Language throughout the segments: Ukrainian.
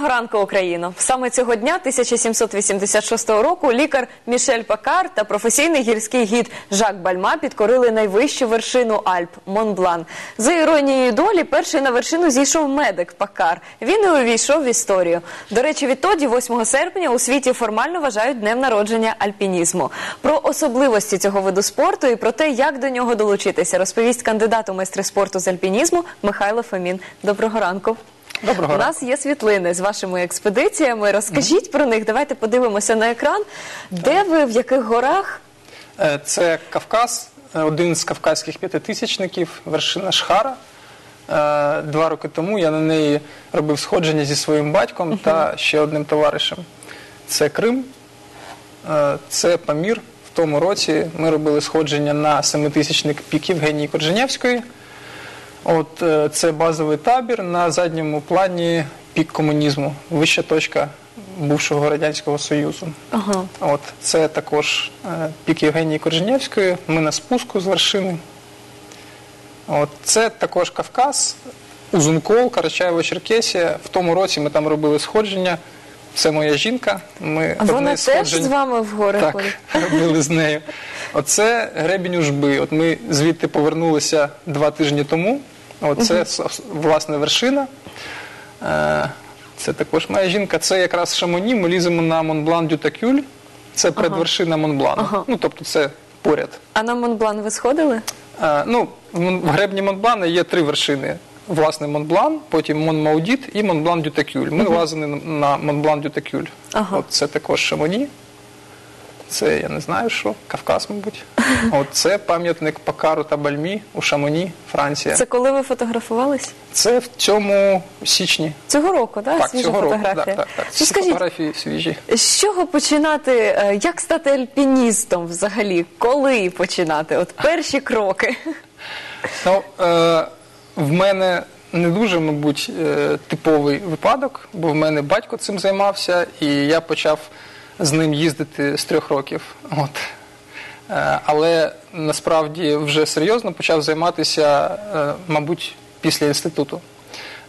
Ранку, Україно! Саме цього дня, 1786 року, лікар Мішель Пакар та професійний гірський гід Жак Бальма підкорили найвищу вершину Альп Монблан. За іронією долі, перший на вершину зійшов медик Пакар. Він і увійшов в історію. До речі, відтоді, 8 серпня, у світі формально вважають днем народження альпінізму. Про особливості цього виду спорту і про те, як до нього долучитися, розповість кандидат у майстри спорту з альпінізму Михайло Фомін. Доброго ранку. Доброго У нас є світлини з вашими експедиціями. Розкажіть про них. Давайте подивимося на екран. Де ви, в яких горах? Е, Це Кавказ, е, один з кавказьких п'ятитисячників, вершина Шхара. Е, Два роки тому я на неї робив сходження зі своїм батьком та ще одним товаришем. Це Крим, е, це Памір. В тому році ми робили сходження на семитисячник пік Євгенії Корженєвської. От е, це базовий табір на задньому плані пік комунізму, вища точка бувшого радянського союзу. Ага. От це також е, пік Євгенії Корженєвської. Ми на спуску з вершини. От це також Кавказ, Узункол, Карачаєво-Черкесія. В тому році ми там робили сходження. Це моя жінка. Ми А вона теж з вами в гори так, робили з нею. Оце гребінь Ужби. От ми звідти повернулися два тижні тому. Оце с- власне вершина. Е, Це також моя жінка. Це якраз Шамоні. Ми ліземо на Монблан Дютакюль. Це предвершина Монблану. Ага. Ну тобто це поряд. А на Монблан ви сходили? Е, Ну, в Мон- в гребні Монблана є три вершини. Власне, Монблан, потім Монмаудіт і Монблан Дютакюль. Ми лазили на- на Монблан Дютакюль. Ага. От це також Шамоні. Це я не знаю що, Кавказ, мабуть. От це пам'ятник Пакару та Бальмі у Шамоні, Франція. Це коли ви фотографувались? Це в цьому січні. Цього року, так? Так, Свіжа цього року. фотографія. Так, так, так. Скажіть, фотографії свіжі. з чого починати? е, Як стати альпіністом взагалі? Коли починати? От перші кроки. Ну, е, в мене не дуже, мабуть, е, типовий випадок, бо в мене батько цим займався, і я почав з ним їздити з трьох років. От. Е, але насправді вже серйозно почав займатися, е, мабуть, після інституту.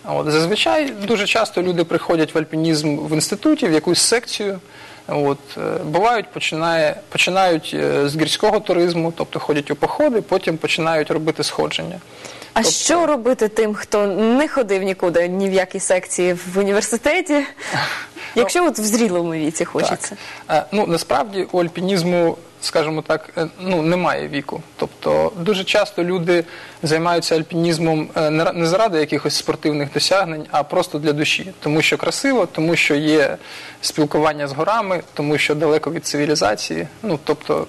От, зазвичай дуже часто люди приходять в альпінізм в інституті, в якусь секцію. От, е, бувають, починає, починають з гірського туризму, тобто ходять у походи, потім починають робити сходження. А Тобто- що робити тим, хто не ходив нікуди, ні в якій секції в університеті? Якщо от в зрілому віці хочеться. Так. Ну, насправді у альпінізму, скажімо так, е, ну, немає віку. Тобто дуже часто люди займаються альпінізмом е, не ра- не заради якихось спортивних досягнень, а просто для душі. Тому що красиво, тому що є спілкування з горами, тому що далеко від цивілізації. Ну, тобто,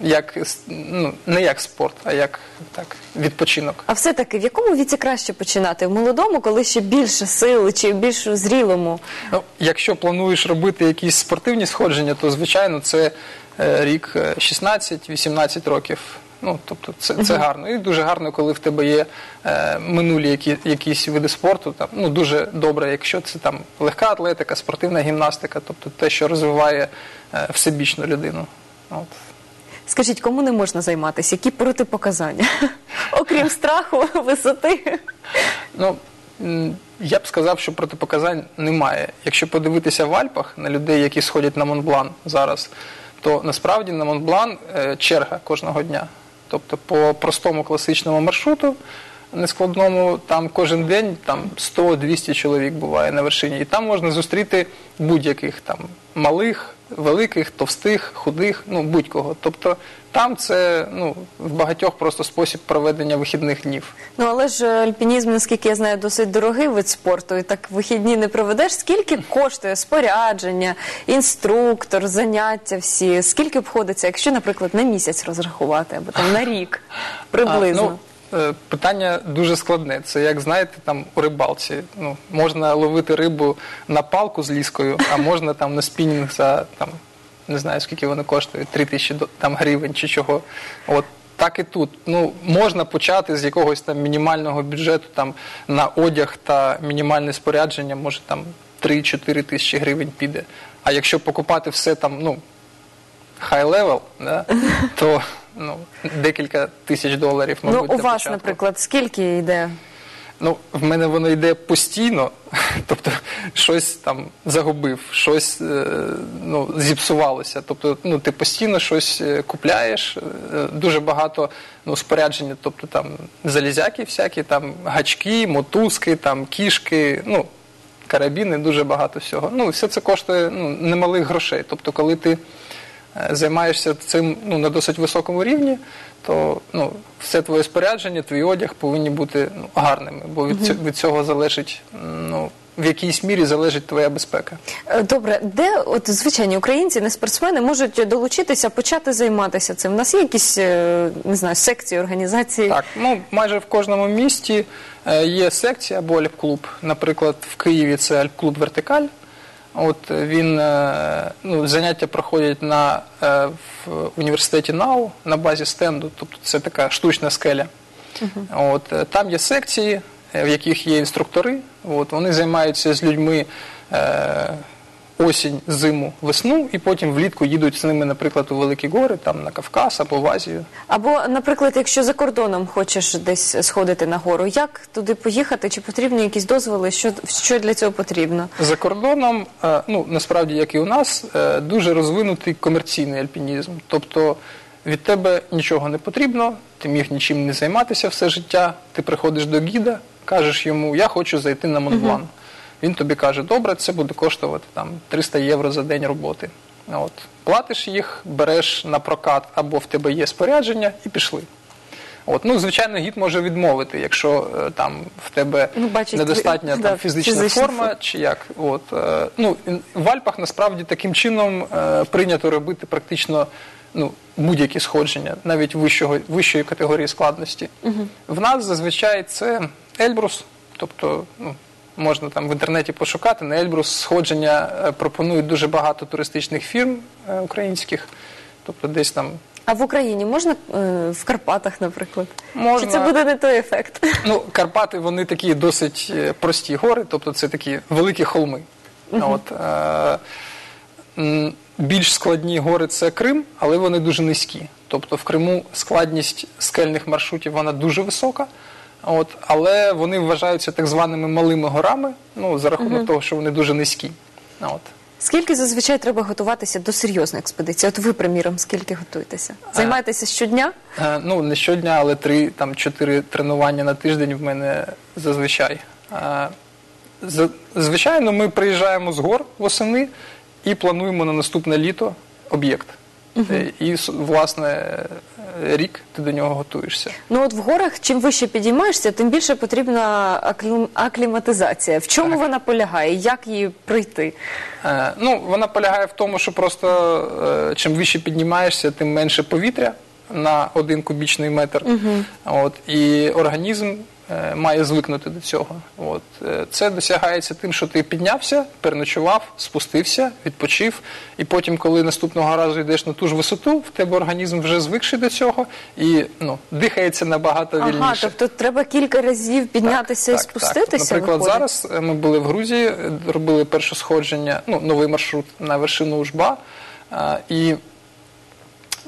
як, ну, не як спорт, а як так, відпочинок. А все-таки в якому віці краще починати? В молодому, коли ще більше сил, чи більш зрілому? Ну, якщо плануєш робити якісь спортивні сходження, то звичайно це е, рік е, 16-18 років. Ну, тобто це, це гарно. І дуже гарно, коли в тебе є е, минулі які, якісь види спорту. Там, ну, дуже добре, якщо це там легка атлетика, спортивна гімнастика, тобто те, що розвиває е, всебічну людину. От. Скажіть, кому не можна займатися? Які протипоказання? Окрім страху, висоти. Ну, я б сказав, що протипоказань немає. Якщо подивитися в Альпах на людей, які сходять на Монблан зараз, то насправді на Монблан е, черга кожного дня. Тобто по простому класичному маршруту, нескладному, там кожен день там 100-200 чоловік буває на вершині. І там можна зустріти будь-яких там малих, великих, товстих, худих, ну будь-кого. Тобто там це ну, в багатьох просто спосіб проведення вихідних днів. Ну але ж альпінізм, наскільки я знаю, досить дорогий вид спорту, і так вихідні не проведеш. Скільки коштує спорядження, інструктор, заняття всі? Скільки обходиться, якщо, наприклад, на місяць розрахувати або там на рік приблизно? А, ну, е, питання дуже складне. Це як знаєте, там у рибалці. Ну, можна ловити рибу на палку з ліскою, а можна там на спінінг за там, не знаю скільки вони коштують, 3 тисячі там, гривень чи чого. От так і тут. Ну, можна почати з якогось там мінімального бюджету там, на одяг та мінімальне спорядження, може там 3-4 тисячі гривень піде. А якщо покупати все там, ну, high level, да, то ну, декілька тисяч доларів, мабуть, ну, у для вас, початку. наприклад, скільки йде? Ну, в мене воно йде постійно, тобто щось там загубив, щось е, ну, зіпсувалося. Тобто, ну, ти постійно щось е, купляєш, е, дуже багато ну, спорядження, тобто там залізяки всякі, там гачки, мотузки, там кішки, ну, карабіни, дуже багато всього. Ну, все це коштує ну, немалих грошей. Тобто, коли ти займаєшся цим ну, на досить високому рівні, то ну, все твоє спорядження, твій одяг повинні бути ну, гарними, бо від, цього, від цього залежить, ну, в якійсь мірі залежить твоя безпека. Е, Добре, де от звичайні українці, не спортсмени, можуть долучитися, почати займатися цим? У нас є якісь е, не знаю, секції, організації? Так, ну майже в кожному місті е, є секція або альп-клуб. Наприклад, в Києві це альп-клуб Вертикаль. От він е, ну, заняття проходять на е, в університеті НАУ на базі стенду, тобто це така штучна скеля. От е, там є секції, в яких є інструктори. От вони займаються з людьми. Осінь, зиму, весну, і потім влітку їдуть з ними, наприклад, у Великі Гори, там на Кавказ або в Азію. Або, наприклад, якщо за кордоном хочеш десь сходити на гору, як туди поїхати? Чи потрібні якісь дозволи? Що, що для цього потрібно? За кордоном, е, ну насправді, як і у нас, е, дуже розвинутий комерційний альпінізм. Тобто від тебе нічого не потрібно, ти міг нічим не займатися все життя. Ти приходиш до гіда, кажеш йому, я хочу зайти на Монблан. Він тобі каже, добре, це буде коштувати там 300 євро за день роботи. От. Платиш їх, береш на прокат або в тебе є спорядження і пішли. От, ну, звичайно, гід може відмовити, якщо е, там в тебе Ну, бачить, недостатня ви- там, да, фізична фізична форма, форма. чи як. От, е, ну, в Альпах насправді таким чином е, прийнято робити практично ну, будь-які сходження, навіть вищого, вищої категорії складності. В нас зазвичай це Ельбрус, тобто ну, можна там в інтернеті пошукати. На Ельбрус сходження е, пропонують дуже багато туристичних фірм е, українських, тобто десь там А в Україні можна е, в Карпатах, наприклад? Можна. Чи це буде не той ефект? Ну, Карпати вони такі досить прості гори, тобто це такі великі холми. От, е, більш складні гори це Крим, але вони дуже низькі. Тобто в Криму складність скельних маршрутів вона дуже висока. От, але вони вважаються так званими малими горами, ну, за рахунок того, що вони дуже низькі. От. Скільки зазвичай треба готуватися до серйозної експедиції? От ви, приміром, скільки готуєтеся? Займаєтеся щодня? Е, Ну, не щодня, але три, там, чотири тренування на тиждень в мене зазвичай. Е, з- Звичайно, ми приїжджаємо з гор восени і плануємо на наступне літо об'єкт. Е, І, с- власне, е, рік ти до нього готуєшся. Ну от в горах, чим вище підіймаєшся, тим більше потрібна аклім- акліматизація. В чому вона полягає? Як її пройти? Е, Ну, вона полягає в тому, що просто е, чим вище піднімаєшся, тим менше повітря на один кубічний метр. От, і організм має звикнути до цього. От, е, це досягається тим, що ти піднявся, переночував, спустився, відпочив, і потім, коли наступного разу йдеш на ту ж висоту, в тебе організм вже звикший до цього і ну, дихається набагато Ага, вільніше. тобто треба кілька разів піднятися і спуститися. Наприклад, виходить? зараз е, ми були в Грузії, е, робили перше сходження, ну, новий маршрут на вершину Ужба. е, І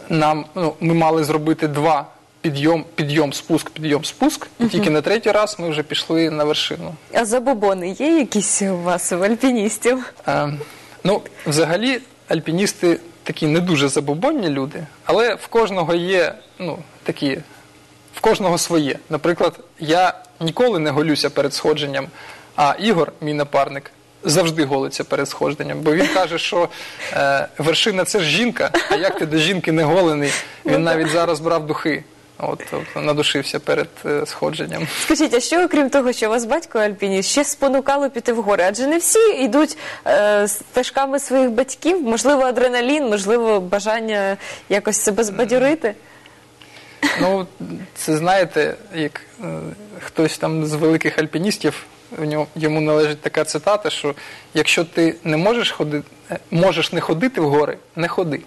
нам, ну, ми мали зробити два підйом, підйом, спуск, підйом, спуск. І тільки на третій раз ми вже пішли на вершину. А забобони є якісь у вас в альпіністів? Е, Ну, взагалі, альпіністи такі не дуже забобонні люди, але в кожного є ну, такі, в кожного своє. Наприклад, я ніколи не голюся перед сходженням, а Ігор, мій напарник, завжди голиться перед сходженням, бо він каже, що е, вершина це ж жінка, а як ти до жінки не голений? Він навіть зараз брав духи. От, тобто надушився перед е, сходженням. Скажіть, а що окрім того, що у вас батько альпініст, ще спонукало піти в гори? Адже не всі йдуть е, стежками своїх батьків, можливо, адреналін, можливо, бажання якось себе збадьорити. Ну, це знаєте, як е, хтось там з великих альпіністів, в нього, йому належить така цитата, що якщо ти не можеш ходити, можеш не ходити в гори, не ходи.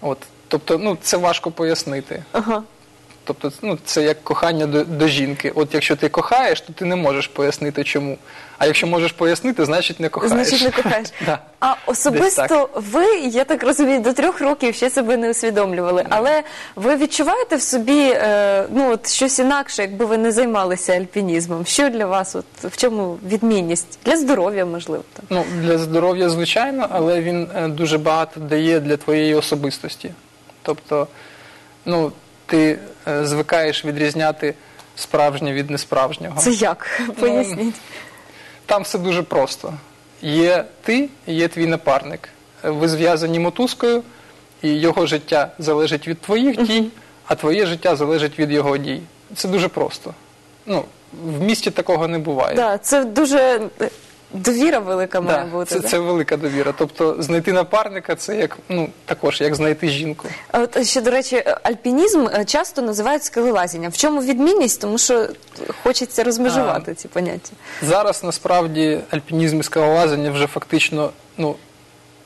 От, тобто, ну, це важко пояснити. Ага. Тобто, ну, це як кохання до, до жінки. От якщо ти кохаєш, то ти не можеш пояснити чому. А якщо можеш пояснити, значить не кохаєш. Значить, не кохаєш. Да. А Десь особисто ви, я так розумію, до трьох років ще себе не усвідомлювали. Але ви відчуваєте в собі е, ну от щось інакше, якби ви не займалися альпінізмом? Що для вас? От в чому відмінність? Для здоров'я, можливо, там. Ну, для здоров'я, звичайно, але він е, дуже багато дає для твоєї особистості. Тобто, ну, ти е, звикаєш відрізняти справжнє від несправжнього. Це як? Поясніть. Там все дуже просто. Є ти, є твій напарник. Ви зв'язані мотузкою, і його життя залежить від твоїх дій, а твоє життя залежить від його дій. Це дуже просто. Ну, в місті такого не буває. Да, це дуже довіра велика має Да, бути. це, да? це велика довіра. Тобто знайти напарника це як ну також як знайти жінку. А От ще до речі, альпінізм е, часто називають скелелазінням. В чому відмінність? Тому що хочеться розмежувати ці поняття. Зараз насправді альпінізм і скалолазання вже фактично ну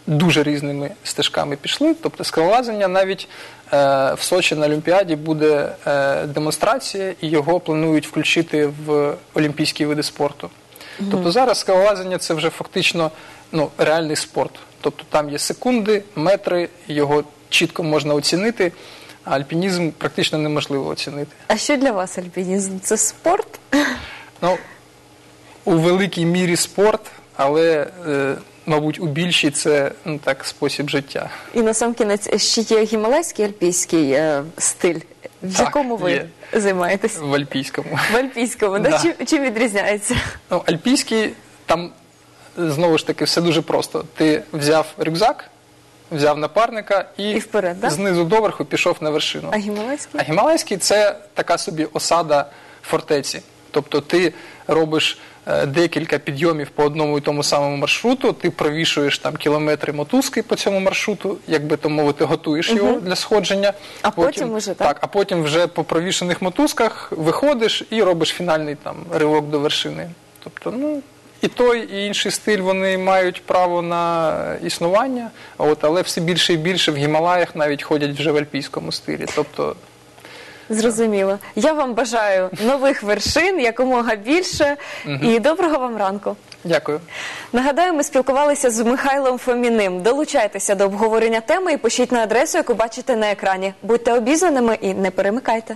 дуже різними стежками пішли. Тобто скалолазання навіть е, в Сочі на Олімпіаді буде е, демонстрація, і його планують включити в олімпійські види спорту. Тобто зараз скалолазання це вже фактично ну, реальний спорт. Тобто там є секунди, метри, його чітко можна оцінити, а альпінізм практично неможливо оцінити. А що для вас альпінізм? Це спорт? Ну, у великій мірі спорт, але, е, мабуть, у більшій це ну, так, спосіб життя. І на сам кінець ще є гімалайський альпійський е, стиль. В Так, якому ви є. займаєтесь? В альпійському. В альпійському, да. Да. Чим, чим відрізняється? Ну, альпійський, там знову ж таки все дуже просто. Ти взяв рюкзак, взяв напарника і, І вперед, да? знизу доверху пішов на вершину. А гімалайський? А гімалайський це така собі осада фортеці. Тобто ти робиш декілька підйомів по одному і тому самому маршруту, ти провішуєш там кілометри мотузки по цьому маршруту, як би то мовити, готуєш його для сходження. А потім уже, так? так, а потім вже по провішених мотузках виходиш і робиш фінальний там ривок до вершини. Тобто, ну. І той, і інший стиль вони мають право на існування, от, але все більше і більше в Гімалаях навіть ходять вже в альпійському стилі. Тобто Зрозуміло. Я вам бажаю нових вершин, якомога більше, і доброго вам ранку. Дякую. Нагадаю, ми спілкувалися з Михайлом Фоміним. Долучайтеся до обговорення теми і пишіть на адресу, яку бачите на екрані. Будьте обізнаними і не перемикайте.